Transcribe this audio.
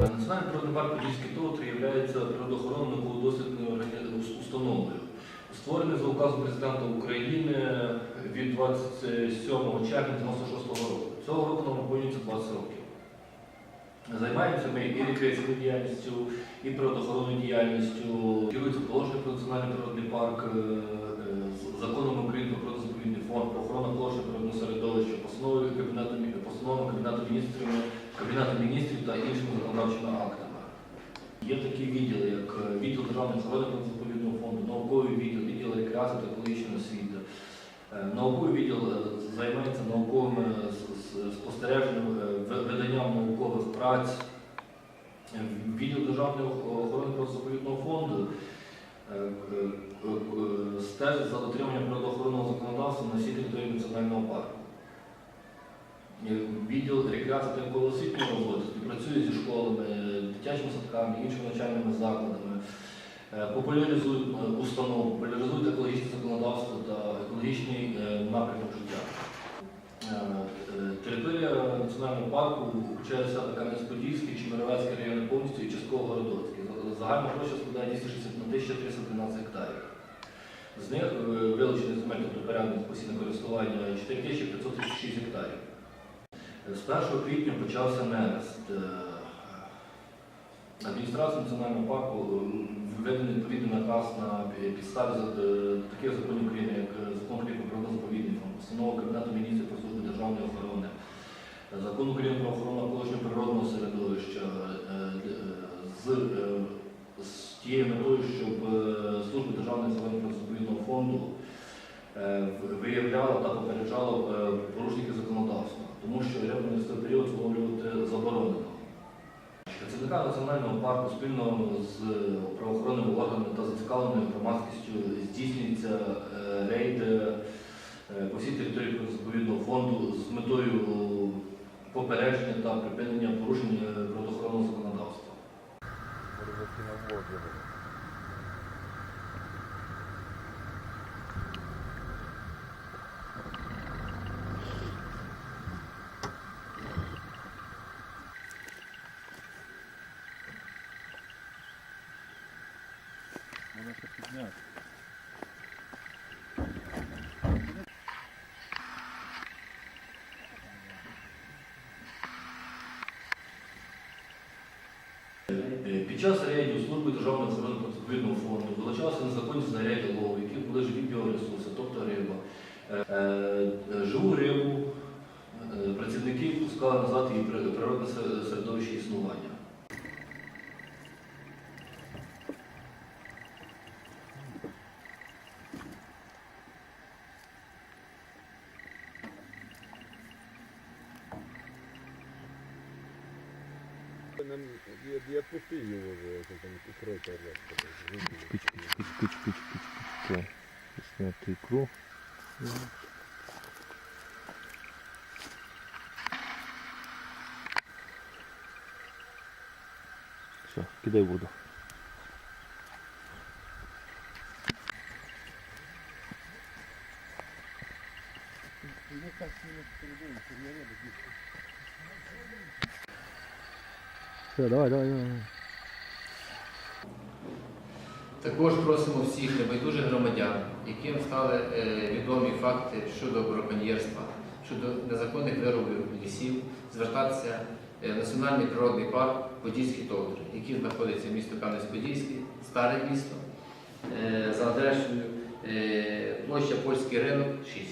Національний природний парк Подільський Товтр є природоохоронною дослідною установою. Створений за указом президента України від 27 червня 96 року. Цього року нам виповнюється 20 років. Займаємося ми і рекреаційною діяльністю, і природоохоронною діяльністю. Керується положення про національний природний парк, е, е, законом України про природозаповідний фонд, про охорону положення природного середовища, постановою Кабінету, постановами Кабінету міністрів, Кабінету міністрів та іншими законодавчими актами. Є такі відділи, як відділ державної охорони природозаповідного фонду, науковий відділ, відділ рекреації та екологічної освіти. Е, Науковий відділ займається науковими стежить за дотриманням природоохоронного законодавства на всій території національного парку. Е, Відділ рекреації та екологосвітньої роботи співпрацює зі школами, дитячими садками, іншими навчальними закладами, е, популяризують е, установу, популяризують екологічне законодавство та екологічний е, напрямок життя. Е, е, Територія національного парку включає себе Кам'янець-Подільський, Чемеровецький райони повністю і частково Городоцький. Загальна площа складає 261 313 гектарів. З них е, вилучені земель порядних постійне користування 4536 гектарів. З 1 квітня почався нерест. Е, Адміністрація національного парку е, введений відповідний наказ на підставі е, таких законів України, як е, закон України про природозаповідний фонд, постанова Кабінету міністрів про службу державної охорони, е, закон України про охорону навколишнього природного середовища е, е, з, е, з тією метою, щоб е, державної охорони природозаповідного фонду е, виявляла та попереджала е, порушників законодавства, тому що рибний період встановлювати заборонено. Працівника національного парку спільно з правоохоронними органами та зацікавленою громадськістю здійснюється рейд по всій території заповідного фонду з метою попередження та припинення порушень природоохоронного законодавства. картинки на блоге были. Надо еще поднять. Під час рейдів служби Державного відповідного фонду вилучалися незаконні знаряддя лову, які були живі біоресурси, тобто риба. Е, е, Живу рибу е, працівники пускали назад її природне середовище існування. Нам, я, я отпусти его же, это там икрой пожалуйста. Кыч, кыч, кыч, кыч, кыч, кыч, кыч. Снять икру. Все, кидай воду. Ну, как с ним это я еду здесь. Все, давай, давай, давай. Також просимо всіх небайдужих громадян, яким стали е, відомі факти щодо браконьєрства, щодо незаконних виробів лісів, звертатися е, в Національний природний парк Подільський Товтр, який знаходиться в місто Кам'янець-Подільський, старе місто, е, за адресою площа Польський ринок 6.